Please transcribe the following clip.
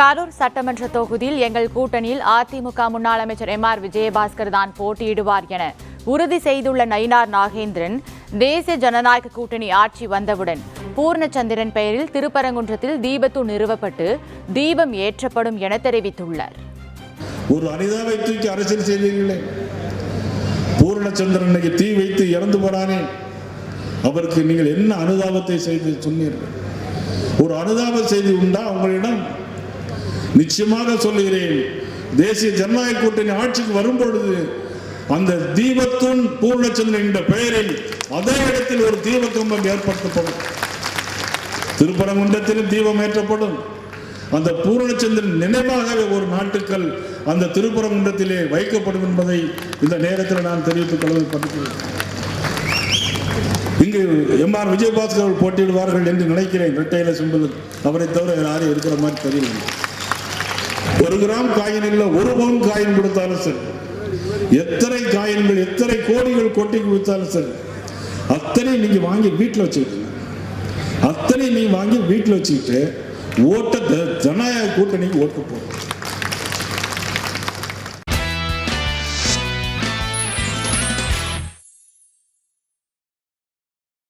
கரூர் சட்டமன்ற தொகுதியில் எங்கள் கூட்டணியில் அதிமுக முன்னாள் அமைச்சர் எம் ஆர் விஜயபாஸ்கர் தான் போட்டியிடுவார் என உறுதி செய்துள்ள நயினார் நாகேந்திரன் தேசிய ஜனநாயக கூட்டணி ஆட்சி வந்தவுடன் பூர்ணச்சந்திரன் பெயரில் திருப்பரங்குன்றத்தில் தீபத்து நிறுவப்பட்டு தீபம் ஏற்றப்படும் என தெரிவித்துள்ளார். ஒரு அனிதாவை தூக்கி அரசியல் செய்தீர்களே பூரணச்சந்திரன் தீ வைத்து இறந்து போறானே அவருக்கு நீங்கள் என்ன அனுதாபத்தை செய்து சொன்னீர்கள்? ஒரு அனுதாப செய்தி உண்டா உங்களிடம்? நிச்சயமாக சொல்லுகிறேன். தேசிய ஜனநாயக கூட்டணி ஆட்சிக்கு வரும் பொழுது அந்த தீபத்தூன் பூர்ணச்சந்திரன் என்ற பெயரில் அதே இடத்தில் ஒரு தீபக்கம்பம் ஏற்படுத்தப்படும். திருப்பரங்குன்றத்திலும் தீபம் ஏற்றப்படும். அந்த பூரணச்சந்திரன் நினைவாகவே ஒரு நாட்டுக்கள் அந்த திருப்பரங்குன்றத்திலே வைக்கப்படும் என்பதை இந்த நேரத்தில் நான் தெரிவித்துக் கொள்வதற்கிறேன் இங்கு எம் ஆர் விஜயபாஸ்கர் போட்டியிடுவார்கள் என்று நினைக்கிறேன். இரட்டையில சிம்பிள் அவரை தவிர யாரும் இருக்கிற மாதிரி தெரியவில்லை. ஒரு கிராம் காயின் இல்லை ஒரு பவுன் காயின் கொடுத்தாலும் சரி. எத்தனை காயின்கள் எத்தனை கோடிகள் கொட்டி கொடுத்தாலும் சரி. அத்தனை நீங்க வாங்கி வீட்டில் வச்சுக்கிட்டு அத்தனை நீ வாங்கி வீட்டில் வச்சுக்கிட்டு ஓட்ட ஜனநாயக கூட்டணிக்கு ஓட்டு போடும்